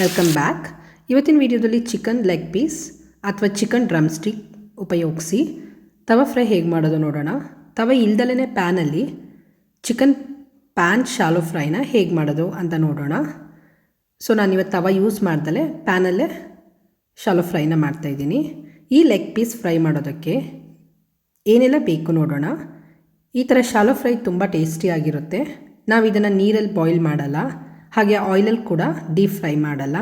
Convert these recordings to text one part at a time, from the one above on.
Welcome back ಇವತ್ತಿನ ವಿಡಿಯೋದಲ್ಲಿ chicken leg piece ಅಥವಾ ಚಿಕನ್ ಡ್ರಮ್ ಸ್ಟಿಕ್ ಉಪಯೋಗಿಸಿ, ತವ ಫ್ರೈ ಹೇಗೆ ಮಾಡೋದು ನೋಡೋಣ. ತವ ಇಲ್ದಲೇ ಪ್ಯಾನಲ್ಲಿ ಚಿಕನ್ ಪ್ಯಾನ್ ಶಾಲೋ ಫ್ರೈನ ಹೇಗೆ ಮಾಡೋದು ಅಂತ ನೋಡೋಣ. ಸೊ ನಾನು ಇವತ್ತು ತವ ಯೂಸ್ ಮಾಡ್ದಲೇ ಪ್ಯಾನಲ್ಲೇ ಶಾಲೋ ಫ್ರೈನ ಮಾಡ್ತಾಯಿದ್ದೀನಿ ಈ ಲೆಗ್ ಪೀಸ್ ಫ್ರೈ ಮಾಡೋದಕ್ಕೆ ಏನೆಲ್ಲ ಬೇಕು ನೋಡೋಣ. ಈ ಥರ ಶಾಲೋ ಫ್ರೈ ತುಂಬ ಟೇಸ್ಟಿಯಾಗಿರುತ್ತೆ ನಾವು ಇದನ್ನು ನೀರಲ್ಲಿ ಬಾಯ್ಲ್ ಮಾಡಲ್ಲ. ಹಾಗೆ ಆಯಿಲಲ್ಲಿ ಕೂಡ ಡೀಪ್ ಫ್ರೈ ಮಾಡಲ್ಲ.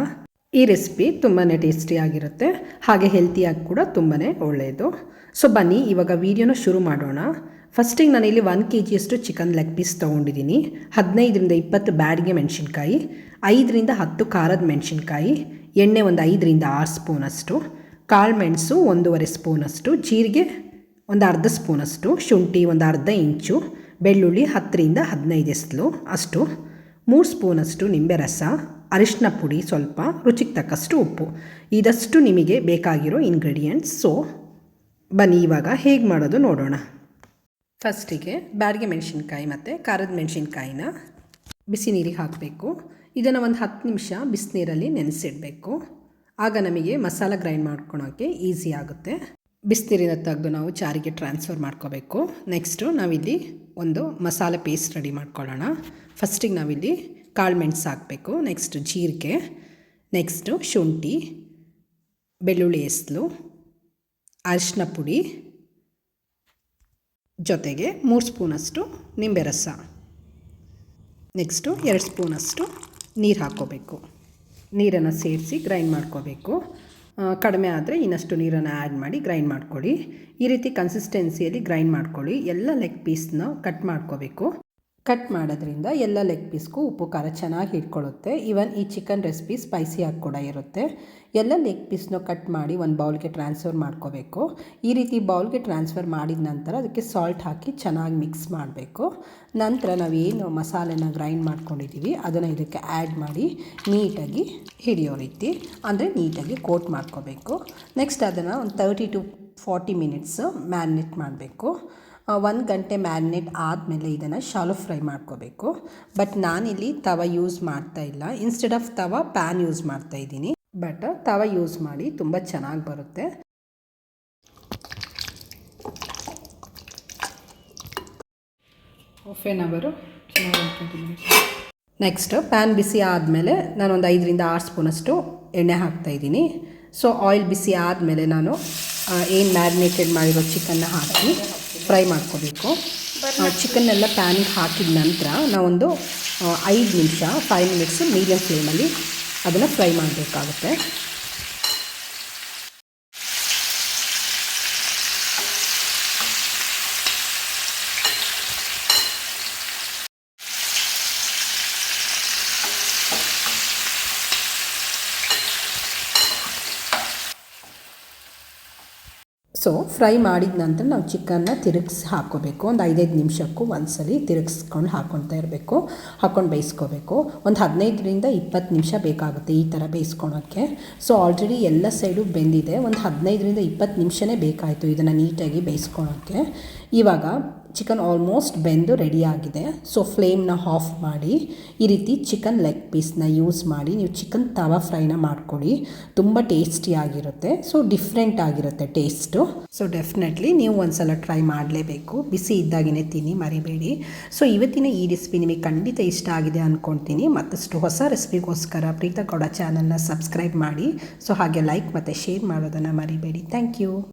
ಈ ರೆಸಿಪಿ ತುಂಬಾ ಟೇಸ್ಟಿಯಾಗಿರುತ್ತೆ ಹಾಗೆ ಹೆಲ್ತಿಯಾಗಿ ಕೂಡ ತುಂಬಾ ಒಳ್ಳೆಯದು ಸೊ ಬನ್ನಿ, ಇವಾಗ ವೀಡಿಯೋನ ಶುರು ಮಾಡೋಣ. ಫಸ್ಟಿಗೆ ಇಲ್ಲಿ ಒನ್ ಕೆ ಜಿಯಷ್ಟು ಚಿಕನ್ ಲೆಗ್ ಪೀಸ್ ತೊಗೊಂಡಿದ್ದೀನಿ. ಹದಿನೈದರಿಂದ ಇಪ್ಪತ್ತು ಬ್ಯಾಡಿಗೆ ಮೆಣಸಿನ್ಕಾಯಿ, ಐದರಿಂದ ಹತ್ತು ಖಾರದ ಮೆಣಸಿನ್ಕಾಯಿ, ಎಣ್ಣೆ ಒಂದು ಐದರಿಂದ ಆರು ಸ್ಪೂನಷ್ಟು, ಕಾಳು ಮೆಣಸು ಒಂದೂವರೆ ಸ್ಪೂನಷ್ಟು, ಜೀರಿಗೆ ಒಂದು ಅರ್ಧ ಸ್ಪೂನಷ್ಟು, ಶುಂಠಿ ಒಂದು ಅರ್ಧ ಇಂಚು, ಬೆಳ್ಳುಳ್ಳಿ ಹತ್ತರಿಂದ ಹದಿನೈದು ಎಸ್ಲು ಅಷ್ಟು. ಮೂರು ಸ್ಪೂನಷ್ಟು ನಿಂಬೆ ರಸ ಅರಿಶಿನ ಪುಡಿ ಸ್ವಲ್ಪ, ರುಚಿಗೆ ತಕ್ಕಷ್ಟು ಉಪ್ಪು. ಇದಷ್ಟು ನಿಮಗೆ ಬೇಕಾಗಿರೋ ಇಂಗ್ರೀಡಿಯೆಂಟ್ಸ್ ಸೊ ಬನ್ನಿ, ಇವಾಗ ಹೇಗೆ ಮಾಡೋದು ನೋಡೋಣ. ಫಸ್ಟಿಗೆ ಬ್ಯಾಡಿಗೆ ಮೆಣಸಿನ್ಕಾಯಿ ಮತ್ತು ಖಾರದ ಮೆಣಸಿನ್ಕಾಯಿನ ಬಿಸಿ ನೀರಿಗೆ ಹಾಕಬೇಕು. ಇದನ್ನು ಒಂದು ಹತ್ತು ನಿಮಿಷ ಬಿಸಿನೀರಲ್ಲಿ ನೆನೆಸಿಡಬೇಕು. ಆಗ ನಮಗೆ ಮಸಾಲ ಗ್ರೈಂಡ್ ಮಾಡ್ಕೊಳೋಕ್ಕೆ ಈಸಿ ಆಗುತ್ತೆ. ಬಿಸಿನೀರಿನ ತೆಗೆದು ನಾವು ಚಾರಿಗೆ ಟ್ರಾನ್ಸ್ಫರ್ ಮಾಡ್ಕೋಬೇಕು. ನೆಕ್ಸ್ಟು ನಾವಿಲ್ಲಿ ಒಂದು ಮಸಾಲೆ ಪೇಸ್ಟ್ ರೆಡಿ ಮಾಡ್ಕೊಳ್ಳೋಣ. ಫಸ್ಟಿಗೆ ನಾವಿಲ್ಲಿ ಕಾಳು ಮೆಣಸು ಹಾಕಬೇಕು. ನೆಕ್ಸ್ಟು ಜೀರಿಗೆ. ನೆಕ್ಸ್ಟು ಶುಂಠಿ. ಬೆಳ್ಳುಳ್ಳಿ ಎಸ್ಲು ಅರಿಶಿನ ಪುಡಿ. ಜೊತೆಗೆ ಮೂರು ಸ್ಪೂನಷ್ಟು ನಿಂಬೆ ರಸ ನೆಕ್ಸ್ಟು ಎರಡು ಸ್ಪೂನಷ್ಟು ನೀರು ಹಾಕ್ಕೋಬೇಕು. ನೀರನ್ನು ಸೇರಿಸಿ ಗ್ರೈಂಡ್ ಮಾಡ್ಕೋಬೇಕು. ಕಡಿಮೆ ಆದರೆ ಇನ್ನಷ್ಟು ನೀರನ್ನು ಆ್ಯಡ್ ಮಾಡಿ ಗ್ರೈಂಡ್ ಮಾಡ್ಕೊಳ್ಳಿ. ಈ ರೀತಿ ಕನ್ಸಿಸ್ಟೆನ್ಸಿಯಲ್ಲಿ ಗ್ರೈಂಡ್ ಮಾಡ್ಕೊಳ್ಳಿ. ಎಲ್ಲ ಲೆಗ್ ಪೀಸ್ನ ಕಟ್ ಮಾಡ್ಕೋಬೇಕು. ಕಟ್ ಮಾಡೋದ್ರಿಂದ ಎಲ್ಲ ಲೆಗ್ ಪೀಸ್ಗೂ ಉಪ್ಪು, ಖಾರ ಚೆನ್ನಾಗಿ ಹಿಡ್ಕೊಳ್ಳುತ್ತೆ ಈವನ್ ಈ ಚಿಕನ್ ರೆಸಿಪಿ ಸ್ಪೈಸಿಯಾಗಿ ಕೂಡ ಇರುತ್ತೆ. ಎಲ್ಲ ಲೆಗ್ ಪೀಸ್ನ ಕಟ್ ಮಾಡಿ ಒಂದು ಬೌಲ್ಗೆ ಟ್ರಾನ್ಸ್ಫರ್ ಮಾಡ್ಕೋಬೇಕು. ಈ ರೀತಿ ಬೌಲ್ಗೆ ಟ್ರಾನ್ಸ್ಫರ್ ಮಾಡಿದ ನಂತರ ಅದಕ್ಕೆ ಸಾಲ್ಟ್ ಹಾಕಿ ಚೆನ್ನಾಗಿ ಮಿಕ್ಸ್ ಮಾಡಬೇಕು. ನಂತರ ನಾವೇನು ಮಸಾಲೆನ ಗ್ರೈಂಡ್ ಮಾಡ್ಕೊಂಡಿದ್ದೀವಿ ಅದನ್ನು ಇದಕ್ಕೆ ಆ್ಯಡ್ ಮಾಡಿ ನೀಟಾಗಿ ಹಿಡಿಯೋ ರೀತಿ. ಅಂದರೆ ನೀಟಾಗಿ ಕೋಟ್ ಮಾಡ್ಕೋಬೇಕು. ನೆಕ್ಸ್ಟ್ ಅದನ್ನು ಒಂದು thirty to forty minutes marinate ಮಾಡಬೇಕು. ಒಂದು ಗಂಟೆ ಮ್ಯಾರಿನೇಟ್ ಆದಮೇಲೆ ಇದನ್ನು ಶಾಲೋ ಫ್ರೈ ಮಾಡ್ಕೋಬೇಕು. ಬಟ್ ನಾನಿಲ್ಲಿ ತವ ಯೂಸ್ ಮಾಡ್ತಾ ಇಲ್ಲ. Instead of tawa pan use ಮಾಡ್ತಾ ಇದ್ದೀನಿ. ಬಟ್ ತವ ಯೂಸ್ ಮಾಡಿ ತುಂಬ ಚೆನ್ನಾಗಿ ಬರುತ್ತೆ. Half an hour next pan ಬಿಸಿ ಆದಮೇಲೆ ನಾನು ಒಂದು ಐದರಿಂದ ಆರು ಸ್ಪೂನಷ್ಟು ಎಣ್ಣೆ ಹಾಕ್ತಾಯಿದ್ದೀನಿ ಸೊ ಆಯಿಲ್ ಬಿಸಿ ಆದಮೇಲೆ ನಾನು ಏನು ಮ್ಯಾರಿನೇಟೆಡ್ ಮಾಡಿರೋ ಚಿಕನ್ನ ಹಾಕಿ ಫ್ರೈ ಮಾಡ್ಕೋಬೇಕು. ಚಿಕನ್ನೆಲ್ಲ ಪ್ಯಾನಿಗೆ ಹಾಕಿದ ನಂತರ ನಾವೊಂದು ಐದು ನಿಮಿಷ ಫೈವ್ ಮಿನಿಟ್ಸು ಮೀಡಿಯಮ್ ಫ್ಲೇಮಲ್ಲಿ ಅದನ್ನು ಫ್ರೈ ಮಾಡಬೇಕಾಗುತ್ತೆ. ಸೊ ಫ್ರೈ ಮಾಡಿದ ನಂತರ ನಾವು ಚಿಕನ್ನ ತಿರುಗಿಸಿ ಹಾಕ್ಕೋಬೇಕು ಒಂದು ಐದೈದು ನಿಮಿಷಕ್ಕೂ ಒಂದ್ಸಲಿ ತಿರುಗಿಸ್ಕೊಂಡು ಹಾಕ್ಕೊಳ್ತಾ ಇರಬೇಕು. ಹಾಕ್ಕೊಂಡು ಬೇಯಿಸ್ಕೋಬೇಕು. ಒಂದು ಹದಿನೈದರಿಂದ ಇಪ್ಪತ್ತು ನಿಮಿಷ ಬೇಕಾಗುತ್ತೆ ಈ ಥರ ಬೇಯಿಸ್ಕೊಳೋಕ್ಕೆ. ಸೊ ಆಲ್ರೆಡಿ ಎಲ್ಲ ಸೈಡು ಬೆಂದಿದೆ. ಒಂದು ಹದಿನೈದರಿಂದ ಇಪ್ಪತ್ತು ನಿಮಿಷನೇ ಬೇಕಾಯಿತು ಇದನ್ನು ನೀಟಾಗಿ ಬೇಯಿಸ್ಕೊಳೋಕ್ಕೆ. ಇವಾಗ ಚಿಕನ್ ಆಲ್ಮೋಸ್ಟ್ ಬೆಂದು ರೆಡಿಯಾಗಿದೆ ಸೊ ಫ್ಲೇಮ್ನ ಆಫ್ ಮಾಡಿ, ಈ ರೀತಿ ಚಿಕನ್ ಲೆಗ್ ಪೀಸ್ನ ಯೂಸ್ ಮಾಡಿ, ನೀವು ಚಿಕನ್ ತವಾ ಫ್ರೈನ ಮಾಡ್ಕೊಳ್ಳಿ. ತುಂಬ ಟೇಸ್ಟಿಯಾಗಿರುತ್ತೆ ಸೊ ಡಿಫ್ರೆಂಟ್ ಆಗಿರುತ್ತೆ ಟೇಸ್ಟು ಸೊ ಡೆಫಿನೆಟ್ಲಿ ನೀವು ಒಂದ್ಸಲ ಟ್ರೈ ಮಾಡಲೇಬೇಕು. ಬಿಸಿ ಇದ್ದಾಗಿನೇ ತಿನ್ನಿ, ಮರಿಬೇಡಿ. ಸೊ ಇವತ್ತಿನ ಈ ರೆಸಿಪಿ ನಿಮಗೆ ಖಂಡಿತ ಇಷ್ಟ ಆಗಿದೆ ಅಂದ್ಕೊಳ್ತೀನಿ ಮತ್ತಷ್ಟು ಹೊಸ ರೆಸಿಪಿಗೋಸ್ಕರ ಪ್ರೀತ ಗೌಡ ಚಾನಲ್ನ ಸಬ್ಸ್ಕ್ರೈಬ್ ಮಾಡಿ. ಸೊ ಹಾಗೆ ಲೈಕ್ ಮತ್ತು ಶೇರ್ ಮಾಡೋದನ್ನು ಮರಿಬೇಡಿ. Thank you